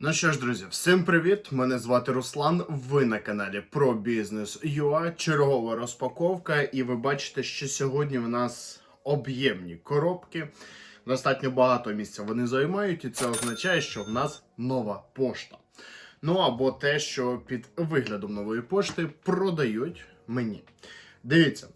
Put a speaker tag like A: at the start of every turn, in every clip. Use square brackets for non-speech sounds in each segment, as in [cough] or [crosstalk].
A: Ну що ж, друзі, всім привіт! Мене звати Руслан. Ви на каналі про бізнес ЮА. Чергова розпаковка, і ви бачите, що сьогодні в нас об'ємні коробки. Достатньо багато місця вони займають, і це означає, що в нас нова пошта. Ну або те, що під виглядом нової пошти продають мені. Дивіться,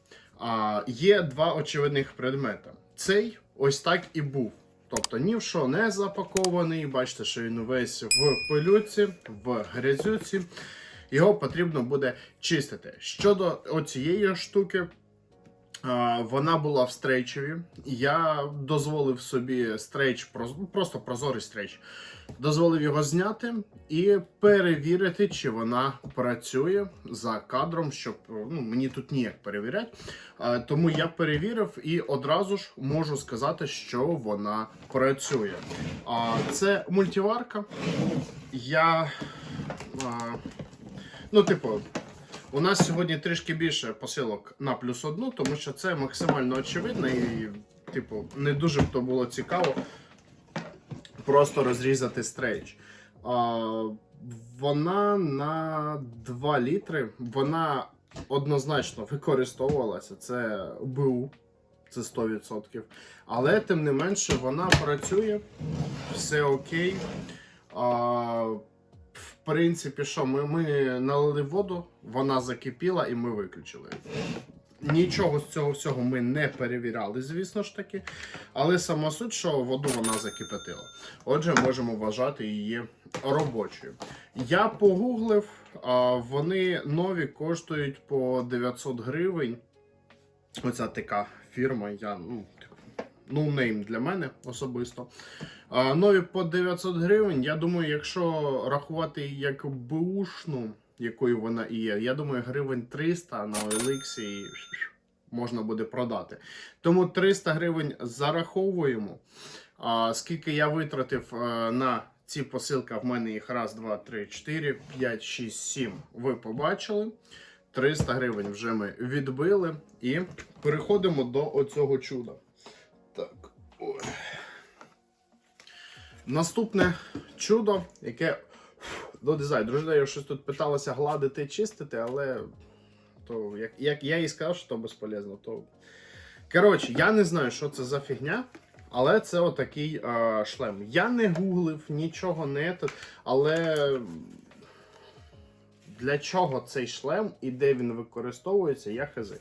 A: є два очевидних предмети. Цей ось так і був. Тобто ні в що не запакований. Бачите, що він увесь в пилюці, в грязюці. Його потрібно буде чистити. Щодо оцієї штуки, вона була в стрейчеві. Я дозволив собі стрейч, просто прозорий стрейч. Дозволив його зняти і перевірити, чи вона працює за кадром, щоб ну, мені тут ніяк перевіряти. Тому я перевірив і одразу ж можу сказати, що вона працює. Це мультиварка. Я. Ну, типу, у нас сьогодні трішки більше посилок на плюс одну, тому що це максимально очевидно і, типу, не дуже б то було цікаво просто розрізати стрейч. А, вона на 2 літри. Вона однозначно використовувалася. Це БУ, це 100%. Але тим не менше вона працює, все окей. А, принципі, що ми, ми налили воду, вона закипіла і ми виключили. Нічого з цього всього ми не перевіряли, звісно ж таки. Але сама суть, що воду вона закипятила. Отже, можемо вважати її робочою. Я погуглив, вони нові коштують по 900 гривень. Оця така фірма, я ну, ноунейм для мене особисто. Нові по 900 гривень. Я думаю, якщо рахувати як бушну, якою вона і є, я думаю, гривень 300 на OLX і можна буде продати. Тому 300 гривень зараховуємо. Скільки я витратив е, на ці посилки, в мене їх раз, два, три, чотири, п'ять, шість, сім. Ви побачили. 300 гривень вже ми відбили і переходимо до оцього чуда. Ой. Наступне чудо, яке до дизайн. Дружина я щось тут питалася гладити, чистити, але то як, як я їй сказав, що то безполезно, то. Коротше, я не знаю, що це за фігня, але це отакий е, шлем. Я не гуглив, нічого не але для чого цей шлем і де він використовується, я хази.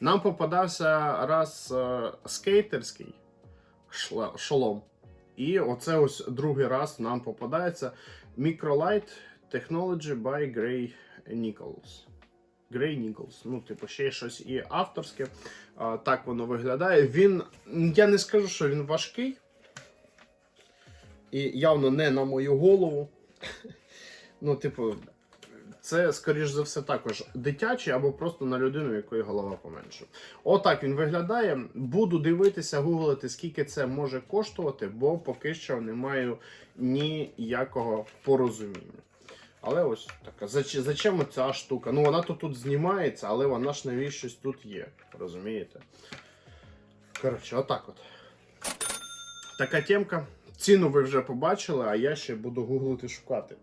A: Нам попадався раз е, скейтерський шолом. І оце ось другий раз нам попадається Microlight Technology by Gray Nichols. Gray Nichols. Ну, типу, ще щось і авторське. А, так воно виглядає. Він. Я не скажу, що він важкий. І явно не на мою голову. [laughs] Ну, типу, це, скоріш за все, також дитячий або просто на людину, якої голова поменше. Отак він виглядає. Буду дивитися, гуглити, скільки це може коштувати, бо поки що не маю ніякого порозуміння. Але ось така. Зачем ця штука? Ну вона то тут знімається, але вона ж навіщось тут є. Розумієте? Коротше, отак от. Така темка. Ціну ви вже побачили, а я ще буду гуглити шукати.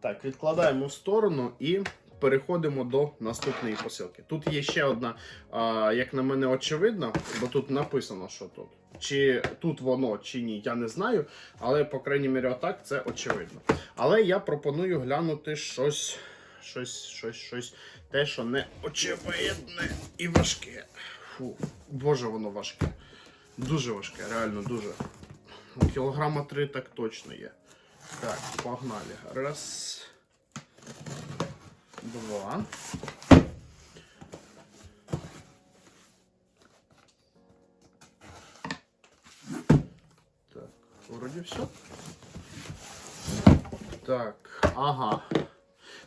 A: Так, відкладаємо в сторону і переходимо до наступної посилки. Тут є ще одна, як на мене, очевидна, бо тут написано, що тут. Чи тут воно, чи ні, я не знаю. Але, по крайній мірі, отак це очевидно. Але я пропоную глянути щось, щось, щось, щось, те, що не очевидне і важке. Фу, боже, воно важке. Дуже важке, реально дуже. Ну, Кілограма три так точно є. Так, погнали. Раз. Два. Так, вроді все. Так, ага.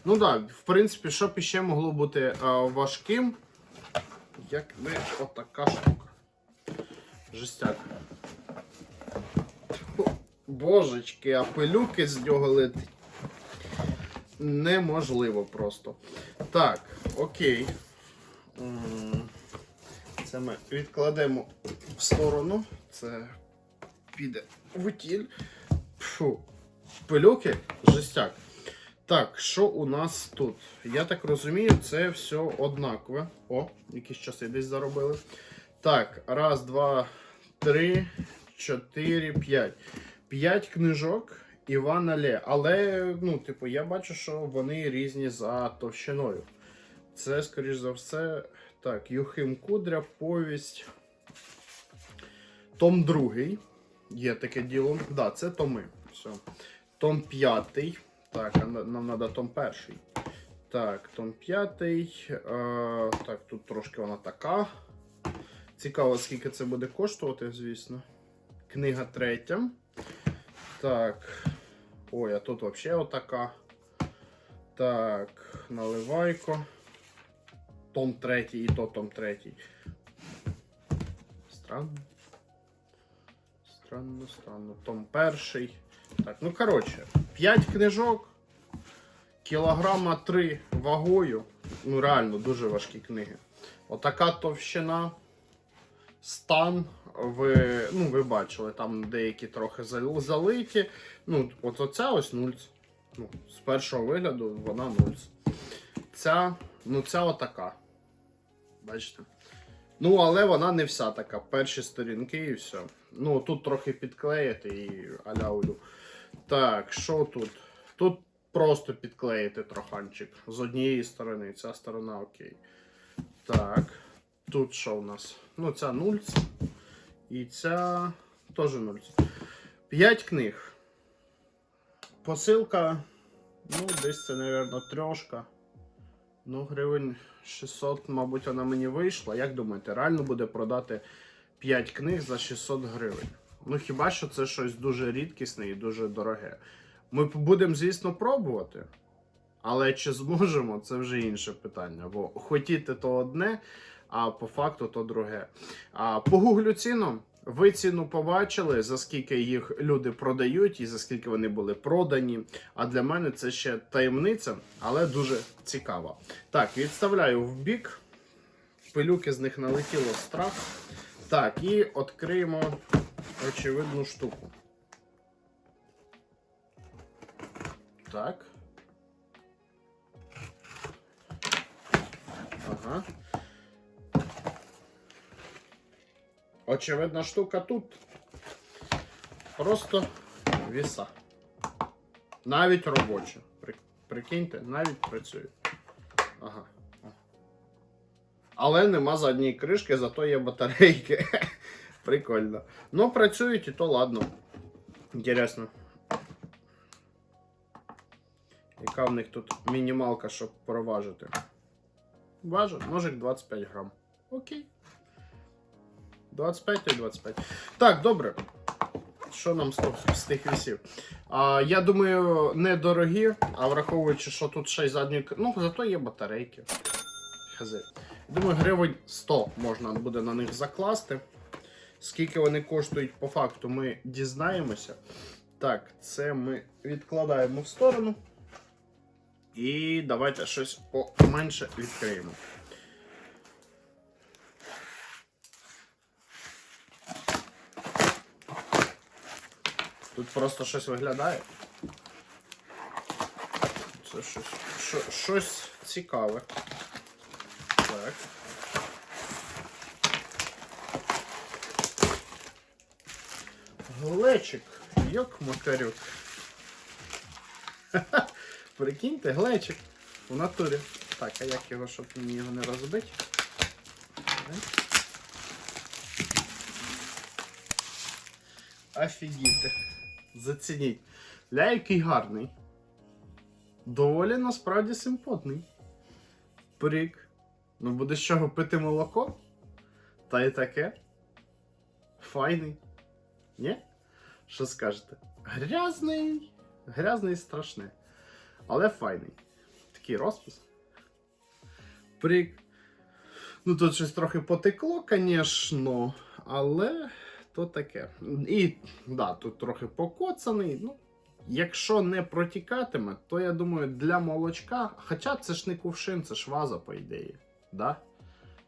A: Ну так, в принципі, що б іще могло бути е, важким, як не отака штука. Жестяк. Божечки, а пилюки з нього летить. Неможливо просто. Так, окей. Це ми відкладемо в сторону. Це піде в утіль. Фу. Пилюки, жестяк. Так, що у нас тут? Я так розумію, це все однакове. О, якісь часи десь заробили. Так, раз, два, три, чотири, п'ять. П'ять книжок Івана Ле. Але, ну, типу, я бачу, що вони різні за товщиною. Це, скоріш за все, так, Юхим Кудря, повість. Том другий. Є таке діло. Так, да, це томи. Все. Том п'ятий. Так, нам треба том перший. Так, том п'ятий. Е, так, тут трошки вона така. Цікаво, скільки це буде коштувати, звісно. Книга третя. Так. Ой, а тут взагалі отака. Так, наливайко. Том третій і то том третій. Странно. Странно, странно. Том перший. Так, ну коротше, 5 книжок, кілограма 3 вагою. Ну, реально, дуже важкі книги. Отака товщина. Стан. Ви, ну, ви бачили, там деякі трохи залиті. Ну, от оця ось нульц. Ну, з першого вигляду вона нульц. Ця, ну, ця отака. Бачите? Ну, але вона не вся така. Перші сторінки і все. Ну, тут трохи підклеїти і аля улю. Так, що тут? Тут просто підклеїти троханчик. З однієї сторони, ця сторона окей. Так. Тут що у нас? Ну, ця нульц. І ця теж нульц. П'ять книг. Посилка. Ну, десь це, мабуть, трьошка. Ну, гривень 600, мабуть, вона мені вийшла. Як думаєте, реально буде продати 5 книг за 600 гривень? Ну, хіба що це щось дуже рідкісне і дуже дороге. Ми будемо, звісно, пробувати. Але чи зможемо, це вже інше питання. Бо хотіти то одне, а по факту то друге. А погуглю ціну. Ви ціну побачили, за скільки їх люди продають і за скільки вони були продані. А для мене це ще таємниця, але дуже цікава. Так, відставляю в бік. Пилюки з них налетіло страх. Так, і відкриємо очевидну штуку. Так. Ага. Очевидна штука тут. Просто віса. Навіть робоча. Прикиньте, навіть працює. Ага. Але нема задньої кришки, зато є батарейки. [laughs] Прикольно. Ну, працюють і то ладно. Інтересно. Яка в них тут мінімалка, щоб проважити? Важить, ножик 25 грам. Окей. 25 і 25. Так, добре. Що нам з тих- вісів? А, я думаю, недорогі, а враховуючи, що тут ще й задньої. к- Ну, зато є батарейки. Хази. Думаю, гривень 100 можна буде на них закласти. Скільки вони коштують по факту, ми дізнаємося. Так, це ми відкладаємо в сторону. І давайте щось поменше відкриємо. Тут просто щось виглядає. Це щось, що, щось цікаве. Так. Глечик. Йок макарюк. [laughs] Прикиньте, глечик. У натурі. Так, а як його, щоб мені його не розбити? Офігіти. Зацініть. Ля, який гарний. Доволі насправді симпотний. Прик. Ну буде з чого пити молоко? Та й таке. Файний. Ні? Що скажете? Грязний. Грязний і страшний. Але файний. Такий розпис. Прик. Ну тут щось трохи потекло, звісно, але то таке. І да, тут трохи покоцаний. Ну, якщо не протікатиме, то я думаю, для молочка. Хоча це ж не кувшин, це ж ваза, по ідеї. Да?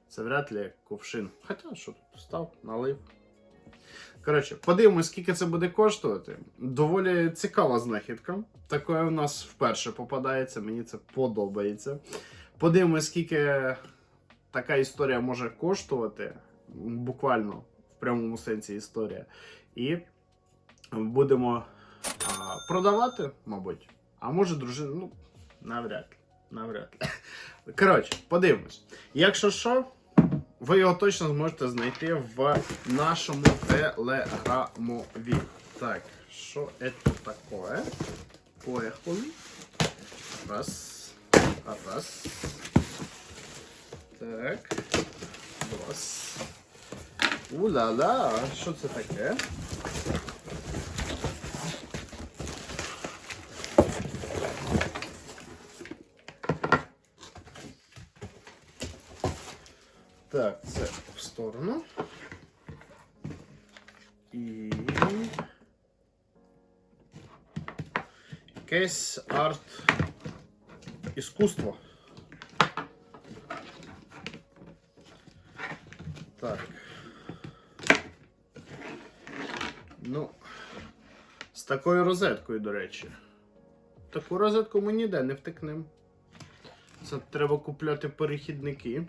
A: Це вряд ли кувшин. Хоча що тут став, налив. Коротше, подивимось, скільки це буде коштувати. Доволі цікава знахідка. Таке у нас вперше попадається, мені це подобається. Подивимось, скільки така історія може коштувати. Буквально в прямому сенсі історія. І будемо а, продавати, мабуть. А може, дружина, ну, навряд. Навряд. [laughs] Коротше, подивимось. Якщо що, ви його точно зможете знайти в нашому телеграмові. Так, що це таке? Поїхали. Раз. Раз. Так. Два. Ула-ла, що це таке? Так, це в сторону. І. Якесь арт іскусство. Такою розеткою, до речі. Таку розетку ми ніде не втекнемо. Це треба купляти перехідники.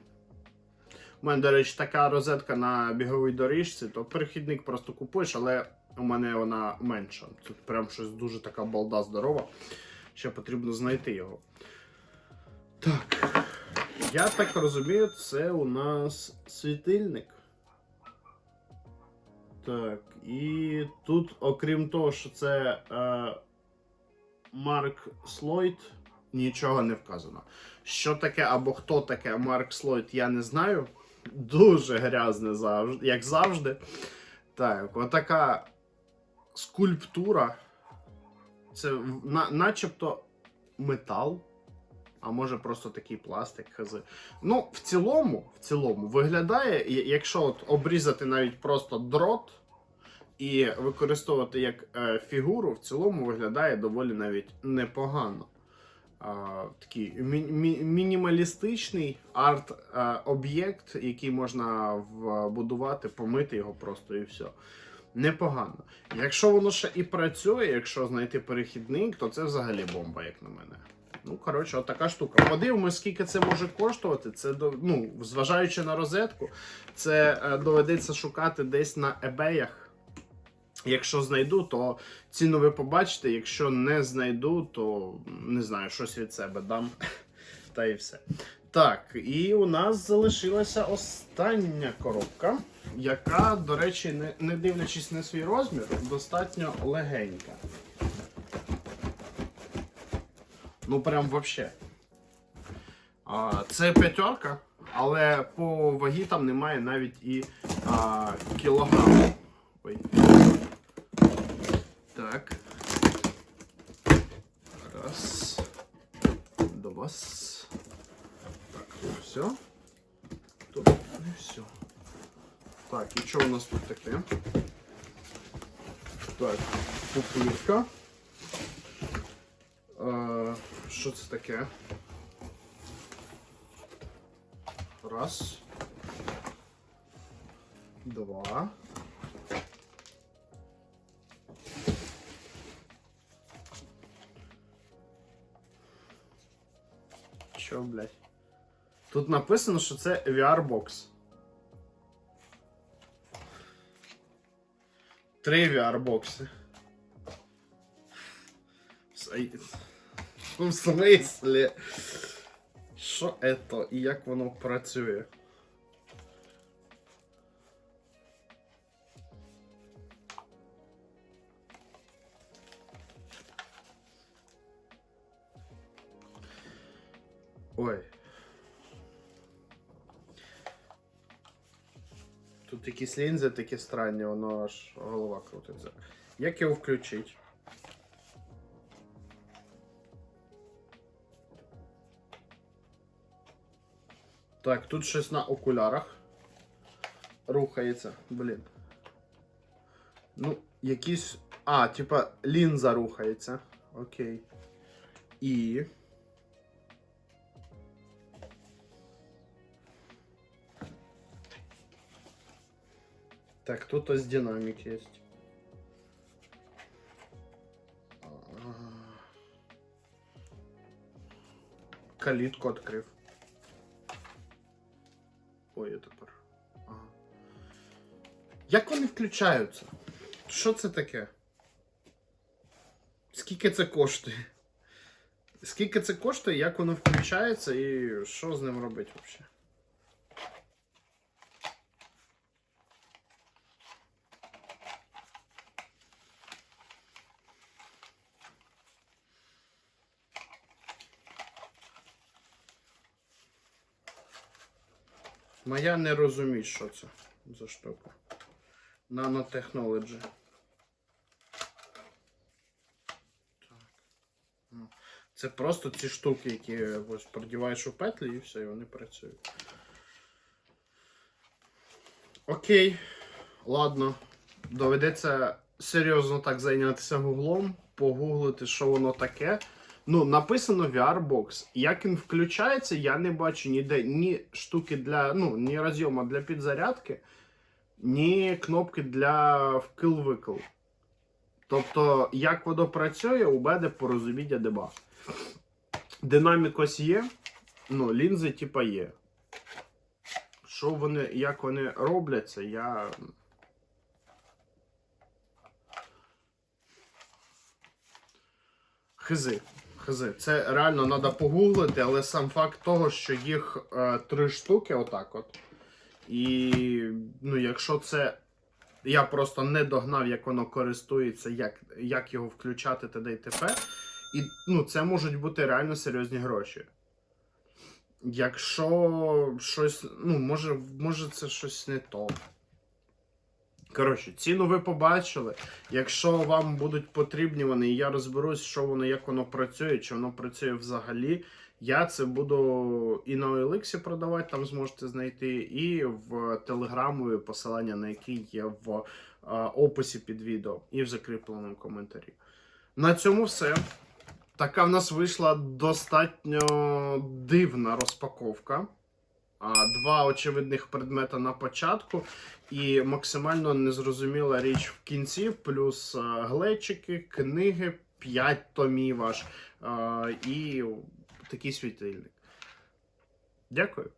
A: У мене, до речі, така розетка на біговій доріжці, то перехідник просто купуєш, але у мене вона менша. Тут прям щось дуже така балда здорова. Ще потрібно знайти його. Так. Я так розумію, це у нас світильник. Так, і тут, окрім того, що це е, Марк Слойд, нічого не вказано. Що таке або хто таке Марк Слойд, я не знаю. Дуже грязне завжди, як завжди. Так, отака скульптура. Це на, начебто метал. А може просто такий пластик. хз. Ну, в цілому, в цілому виглядає, якщо от обрізати навіть просто дрот і використовувати як е, фігуру, в цілому виглядає доволі навіть непогано. А, такий мі- мі- мінімалістичний арт-об'єкт, який можна вбудувати, помити його просто і все. Непогано. Якщо воно ще і працює, якщо знайти перехідник, то це взагалі бомба, як на мене. Ну, коротше, отака штука. Подивимось, скільки це може коштувати. Це ну, зважаючи на розетку, це е, доведеться шукати десь на ебеях. Якщо знайду, то ціну ви побачите. Якщо не знайду, то не знаю, щось від себе дам. [laughs] Та і все. Так, і у нас залишилася остання коробка, яка, до речі, не, не дивлячись на свій розмір, достатньо легенька. Ну, прям вообще. А, це п'ятерка, але по вагі там немає навіть і а, кілограму. Ой. Так. Раз. Два. Так, все. Тут не все. Так, і що у нас тут таке? Так, пупирка. Е, Що це таке? Раз. Два. Чо, блядь? Тут написано, що це VR-бокс. Три VR-бокси. [laughs] В смислі? Що це і як воно працює? Ой. Тут якісь лінзи такі странні, воно аж голова крутиться. Як його включити? Так, тут щось на окулярах рухається. Блін. Ну, якісь. А, типа лінза рухається. Окей. І. Так, тут ось динамик є. Калітку відкрив. Я тепер. Як вони включаються? Що це таке? Скільки це коштує? Скільки це коштує, як воно включається і що з ним робити взагалі? Моя не розуміє, що це за штука. Nanotechnology. Так. Ну, Це просто ці штуки, які ось продіваєш у петлі і все, і вони працюють. Окей. Ладно. Доведеться серйозно так зайнятися гуглом, погуглити, що воно таке. Ну, написано VR-бокс. Як він включається, я не бачу ніде ні штуки для. Ну, ні розйома для підзарядки, ні кнопки для вкил-викил. Тобто, як воно працює, у мене порозуміння нема. Динамік ось є. Ну, лінзи, типа, є. Що вони, як вони робляться, я. Хизи. Хизи. Це реально треба погуглити, але сам факт того, що їх е, три штуки, отак от. І ну, якщо це. Я просто не догнав, як воно користується, як, як його включати т.д. і т.п. І ну, це можуть бути реально серйозні гроші. Якщо щось, ну, може, може це щось не то. Коротше, ціну ви побачили. Якщо вам будуть потрібні вони, я розберусь, що воно, як воно працює, чи воно працює взагалі. Я це буду і на OLX продавати, там зможете знайти, і в Телеграму, посилання на який є в е, описі під відео і в закріпленому коментарі. На цьому все. Така в нас вийшла достатньо дивна розпаковка. Два очевидних предмета на початку і максимально незрозуміла річ в кінці, плюс глечики, книги, 5 томів аж і такий світильник. Дякую.